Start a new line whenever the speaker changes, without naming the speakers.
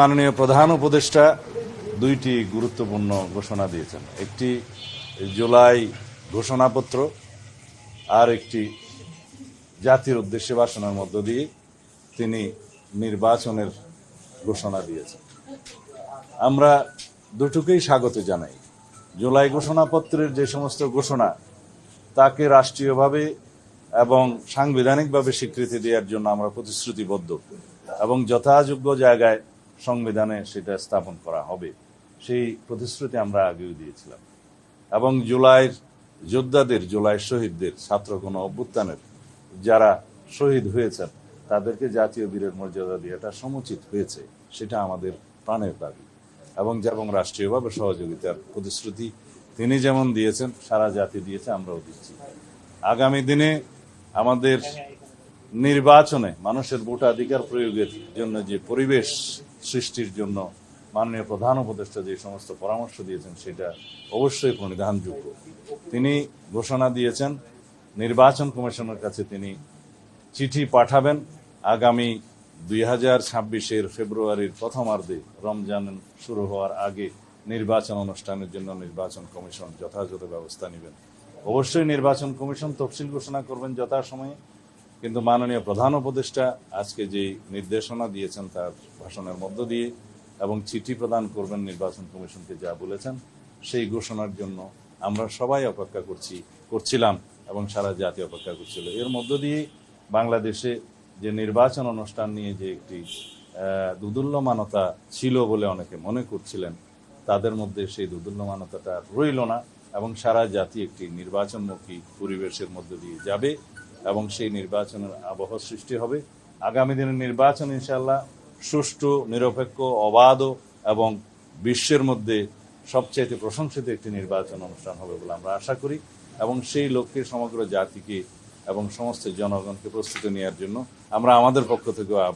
মাননীয় প্রধান উপদেষ্টা দুইটি গুরুত্বপূর্ণ ঘোষণা দিয়েছেন। একটি জুলাই ঘোষণাপত্র আর একটি জাতির উদ্দেশ্যে ভাষণের মধ্য দিয়ে তিনি নির্বাচনের ঘোষণা দিয়েছেন। আমরা দুটোকেই স্বাগত জানাই। জুলাই ঘোষণাপত্রের যে সমস্ত ঘোষণা, তাকে রাষ্ট্রীয়ভাবে এবং সাংবিধানিকভাবে স্বীকৃতি দেওয়ার জন্য আমরা প্রতিশ্রুতিবদ্ধ এবং যথাযোগ্য জায়গায় সংবিধানে সেটা স্থাপন করা হবে। সেই প্রতিশ্রুতি আমরা আগেও দিয়েছিলাম। এবং জুলাইয়ের যোদ্ধাদের, জুলাই শহীদদের, ছাত্র কোনো অভ্যুত্থানের যারা শহীদ হয়েছেন, তাদেরকে জাতীয় বীরের মর্যাদা দেওয়াটা সমুচিত হয়েছে, সেটা আমাদের প্রাণের দাবি। এবং যেমন রাষ্ট্রীয়ভাবে সহযোগিতার প্রতিশ্রুতি তিনি যেমন দিয়েছেন, সারা জাতি দিয়েছে, আমরাও দিচ্ছি। আগামী দিনে আমাদের নির্বাচনে মানুষের ভোটাধিকার প্রয়োগের জন্য যে পরিবেশ সৃষ্টির জন্য মাননীয় প্রধান উপদেষ্টা যে সমস্ত পরামর্শ দিয়েছেন, সেটা অবশ্যই প্রণিধানযোগ্য। তিনি ঘোষণা দিয়েছেন, নির্বাচন কমিশনের কাছে তিনি চিঠি পাঠাবেন। আগামী দুই হাজার ছাব্বিশের ফেব্রুয়ারির প্রথমার্ধে রমজান শুরু হওয়ার আগে নির্বাচন অনুষ্ঠানের জন্য নির্বাচন কমিশন যথাযথ ব্যবস্থা নেবেন। অবশ্যই নির্বাচন কমিশন তফসিল ঘোষণা করবেন যথাসময়ে। কিন্তু মাননীয় প্রধান উপদেষ্টা আজকে যে নির্দেশনা দিয়েছেন তার ভাষণের মধ্য দিয়ে এবং চিঠি প্রদান করবেন নির্বাচন কমিশনকে যা বলেছেন, সেই ঘোষণার জন্য আমরা সবাই অপেক্ষা করছি, করছিলাম এবং সারা জাতি অপেক্ষা করছিল। এর মধ্য দিয়ে বাংলাদেশে যে নির্বাচন অনুষ্ঠান নিয়ে যে একটি দুদুল্যমানতা ছিল বলে অনেকে মনে করছিলেন, তাদের মধ্যে সেই দুদুল্যমানতাটা রইল না এবং সারা জাতি একটি নির্বাচনমুখী পরিবেশের মধ্য দিয়ে যাবে। এবং সেই নির্বাচনের আবহ সৃষ্টি হবে। আগামী দিনের নির্বাচন ইনশাল্লাহ সুষ্ঠু, নিরপেক্ষ, অবাধ এবং বিশ্বের মধ্যে সবচাইতে প্রশংসিত একটি নির্বাচন অনুষ্ঠান হবে বলে আমরা আশা করি এবং সেই লক্ষ্যে সমগ্র জাতিকে এবং সমস্ত জনগণকে প্রস্তুতি নেওয়ার জন্য আমরা আমাদের পক্ষ থেকে